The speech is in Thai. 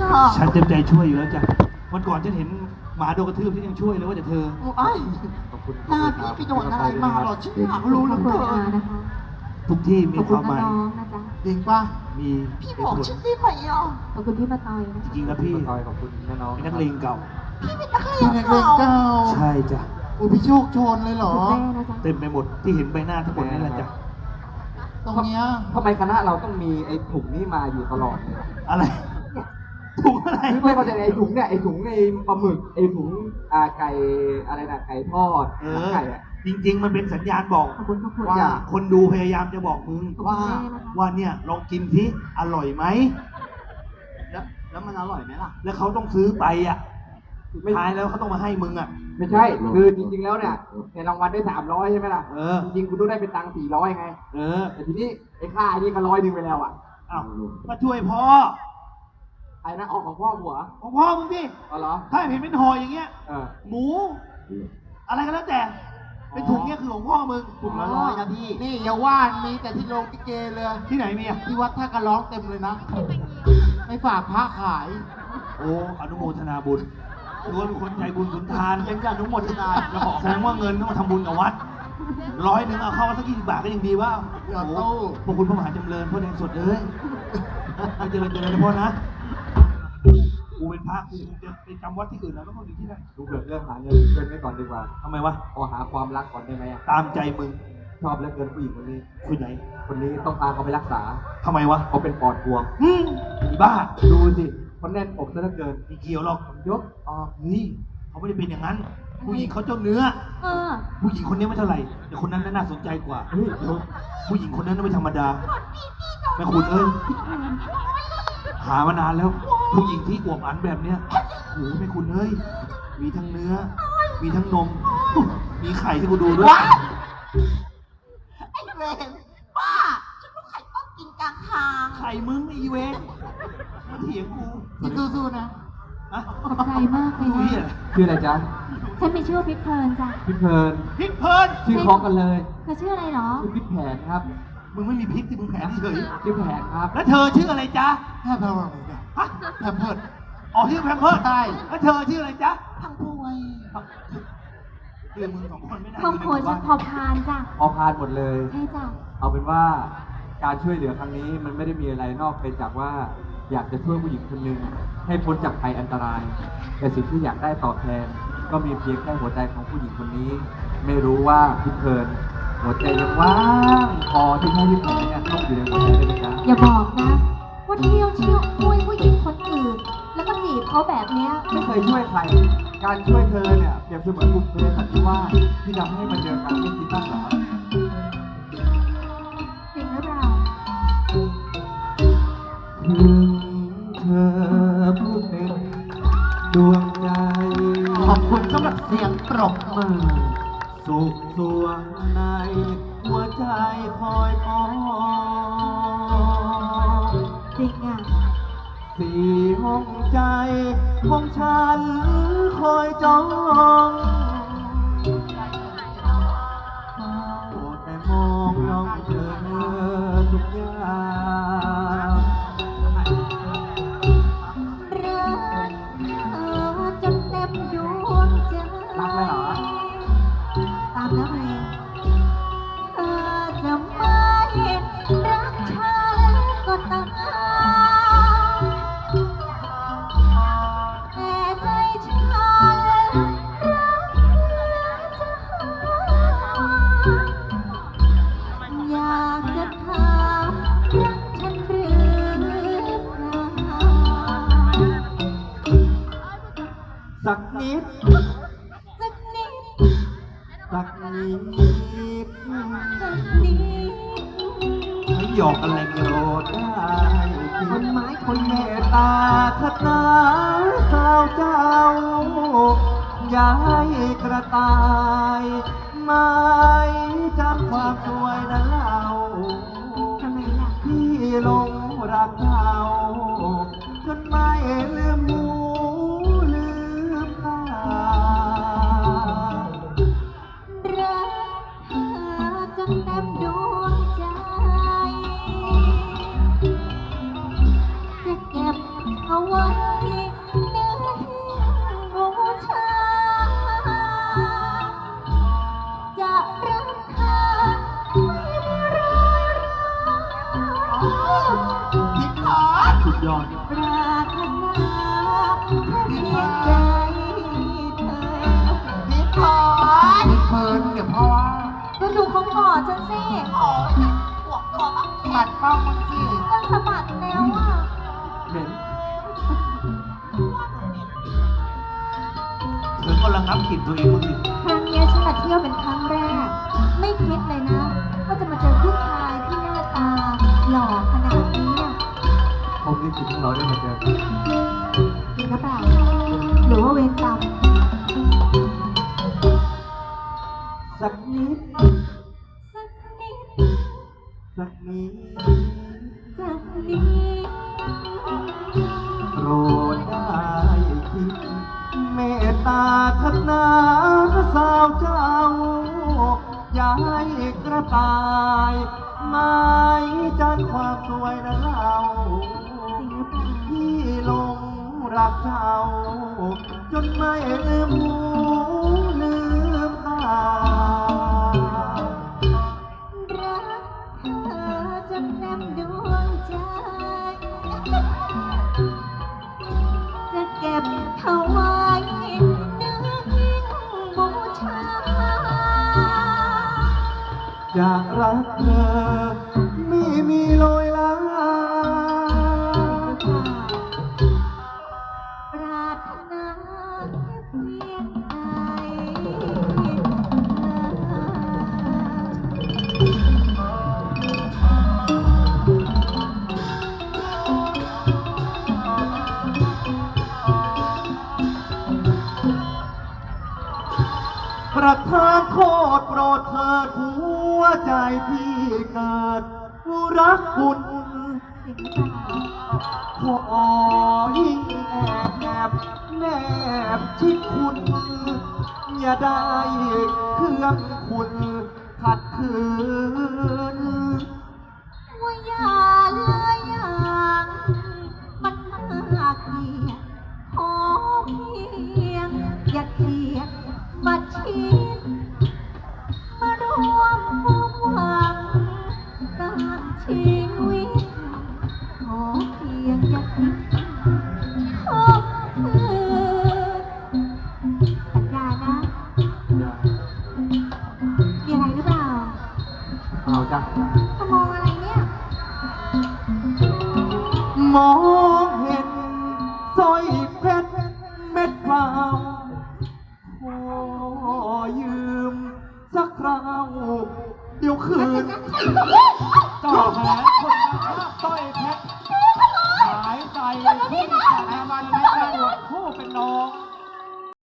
จ้าฉันเต็มใจช่วยอยู่แล้วจ้ะวันก่อนฉันเห็นหมาโดนกระทืบฉันยังช่วยเลยว่าแต่เธอไอ้ยขอบคุณหน้าพี่ไปโดนอะไรมาหรอฉันอยากรู้เหลือขอบเกิคุณอานนะคะทุกที่มีขอบคคุณวามหมายน้องๆนะจ๊ะจริงป่ะมีพี่เหบอกตุผลฉันได้ไหมอะขอบคุณพี่มาตอยนะจริงๆนะพี่พี่คอยขอบคุณแม่น้องเป็นนักเลงเก่า พี่เป็นนักเรียพี่นเด็กเล็กเก่าเก้าใช่จ้ะโอ้พี่โชคโชนเลยเหรอคุณแม่นะจ๊ะเต็มไปหมดที่เห็นใบหน้าทั้งหมดนี่แหละจ้ะตรงเนี้ยทำไมคณะเราต้องมีไอ้ถุงนี้มาอยู่ตลอดเลยอะไร ถุงอะไรคือไม่เข้าใจไอ้ถุงเนี่ยไอ้ถุงไอ้ปลาหมึกไอ้ถุงอ่าไก่อะไรนะไก่ทอดเอหนังอ ไก่อะ จริง ๆ มันเป็นสัญญาณบอก ขอบคุณครอบครัวว่าจ้ะคนดูพยายามจะบอกมึงขอบคุณว่าแม่นะคะว่าเนี่ยลองกินที่อร่อยไหมแล้วแล้วมันอร่อยไหมล่ะ แล้วเขาต้องซื้อไปอะไม่ ท้ายแล้วเขาต้องมาให้มึงอะ ไม่ใช่ คือจริงๆ แล้วเนี่ยในรางวัลได้สามร้อยใช่ไหมล่ะ เออ จริงๆ คุณต้องได้เป็นตังค์สี่ร้อยไง เออแต่ทีนี้ไอ้ค่าไอ้นี่ก็ร้อยหนึ่งไปแล้วอะ อ้าวมาช่วยพ่อ ไอ้นะออกของพ่อหัวของพ่อมึงดิอ๋อเหรอถ้าเห็นเป็นห่ออย่างเงี้ย เออ หมู อะไรก็แล้วแต่ เป็นถุงเนี้ยคือของพ่อมึงถุงละร้อยนะพี่ นี่อย่าว่ามีแต่ที่โรงลิเกเลยที่ไหนมีอะที่วัดท่ากระร้องเต็มเลยนะ ไม่ฝากพระขาย โอ้อนุโมทนาบุญถือว่าเป็นคนใจบุญสุนทานยังจะอนุโมทนาแล้วบอกแสดงว่าเงินต้องมาทำบุญกับวัดร้อยหนึ่งเอาเข้าวัดสักยี่สิบบาทก็ยังดีว่าอย่าโอ้โต้พวกคุณพระมหาจำเริญพ่อแดงสดเอ้ยให้เจริญเจริญนะพ่อนะกู เป็นพระกูคงจะไปจำวัดที่อื่นแล้วไม่ต้องอยู่ที่นั่นดูเกิดเรื่องหาเงินเกินไว้ก่อนดีกว่าทำไมวะขอหาความรักก่อนได้ไหมอะตามใจมึงชอบเหลือเกินผู้หญิงคนนี้ คุยไหนคนนี้ต้องพาเขาไปรักษาทำไมวะเขาเป็นปอดบวมอืมอีบ้าดูสิเขาแน่นอกซะเหลือเกินไม่เกี่ยวหรอกยกออกนี่เขาไม่ได้เป็นอย่างนั้น ผู้หญิงเขาเจ้าเนื้อ เออผู้หญิงคนนี้ไม่เท่าไหร่แต่คนนั้นน่าสนใจกว่าเฮ้ยเดี๋ยวผู้หญิงคนนั้นไม่ธรรมดาแม่คุณเอ้ยหามานานแล้ว ผู้หญิงที่อวบอันแบบเนี้ยโอ้โหแม่คุณเอ้ย มีทั้งเนื้อ มีทั้งนม มีไข่ให้กูดูด้วย ว้ายไอ้เวรป้าฉันต้องไข่ต้มกินกลางทางไข่มึงไอีเวนมาเถียงกูพี่สู้ๆนะ อะขอบใจมากเลยดูเหี้ยนะชื่ออะไรจ๊ะฉันมีชื่อว่าพิษเพลินจ้ะพี่เพลินพริกเพลินชื่อคล้องกันเลยเธอชื่ออะไรเหรอ ชื่อพี่แผนครับ มึงไม่มีพริกที่มึงแผลเฉยชื่อแผนครับ แล้วเธอชื่ออะไรจ๊ะแค่แพร่เหมือนกันฮะแพร่เพิดอ๋อชื่อแพมเพิร์สใช่แล้วเธอชื่ออะไรจ๊ะพังพวยคือมึงสองคนไม่ได้ครอบครัวฉันพอพานจ้ะพอพานหมดเลย ใช่จ้ะเอาเป็นว่าการช่วยเหลือครั้งนี้มันไม่ได้มีอะไรนอกไปจากว่าอยากจะช่วยผู้หญิงคนหนึ่งให้พ้นจากภัยอันตราย แต่สิ่งที่อยากได้ตอบแทน ก็มีเพียงแค่หัวใจของผู้หญิงคนนี้ ไม่รู้ว่าพี่เพลิน หัวใจยังว่างพอที่ให้พี่เพลินเนี่ยเข้าอยู่ในหัวใจได้ไหมจ๊ะอย่าบอกนะว่าเที่ยวเชี่ยวช่วยผู้หญิงคนอื่น แล้วก็จีบเขาแบบเนี้ยไม่เคยช่วยใคร การช่วยเธอเนี่ยเปรียบเสมือนบุพเพสันนิวาสที่ทำให้มาเจอกันไม่คิดบ้างเหรอจริงหรือเปล่าถึงเธอพูดเป็นดวงใจ ขอบคุณสำหรับเสียงปรบมือ สุขสวงใน หัวใจคอยมองจริงอะสี่ห้องใจของฉันคอยจ้องเฝ้าแต่มองน้องเธอทุกอย่าง สักนิด สักนิดสักนิดสักนิดไม่หยอกอะไรโกรธได้คนไม้คนเมแม่ตตาทัดนาสาวเจ้า อย่าให้กระต่ายไม้จำความสวยนั้นเล่าทำไมล่ะพี่หลงรักเขาจนไม่ลืม ยอด ปรารถนาแค่เพียงใจเธอพี่พอดมีเพลินเดี๋ยวพ่อว่าก็ดูเขากอดฉันสิโอ้ยหัวตัวบักเสีหมัดเป้ามึงสิก็สะบัดแล้วอะเหม็นเธอก็ระงับกลิ่นตัวเองบ้งสิ ครั้งเนี้ยฉันมาเที่ยวเป็นครั้งแรก ไม่คิดเลยนะ ผมนี่คิดว่าเราได้มาเจอกันจริงหรือเปล่า หรือว่าเวรกรรมสักนิดสักนิดสักนิดสักนิดโปรดได้คิดเมตตาทัศนาสาวเจ้า อย่าให้กระต่าย ไม้จันความสวยนะเรา รักเจ้า จนไม่ลืมหูลืมตารักเธอจนเต็มดวงใจ จะเก็บเธอไว้นื้อยิ่งบูชา จะรักเธอไม่มีโรย ประทานโทษโปรดเถิดหัวใจพี่เกิดรักคุณจริงหรือเปล่าขอยิ่งแอบแอบแนบชิดคุณ อย่าได้เครื่องคุณขัดขืน ดี๋ยวคืนเจ้าแผน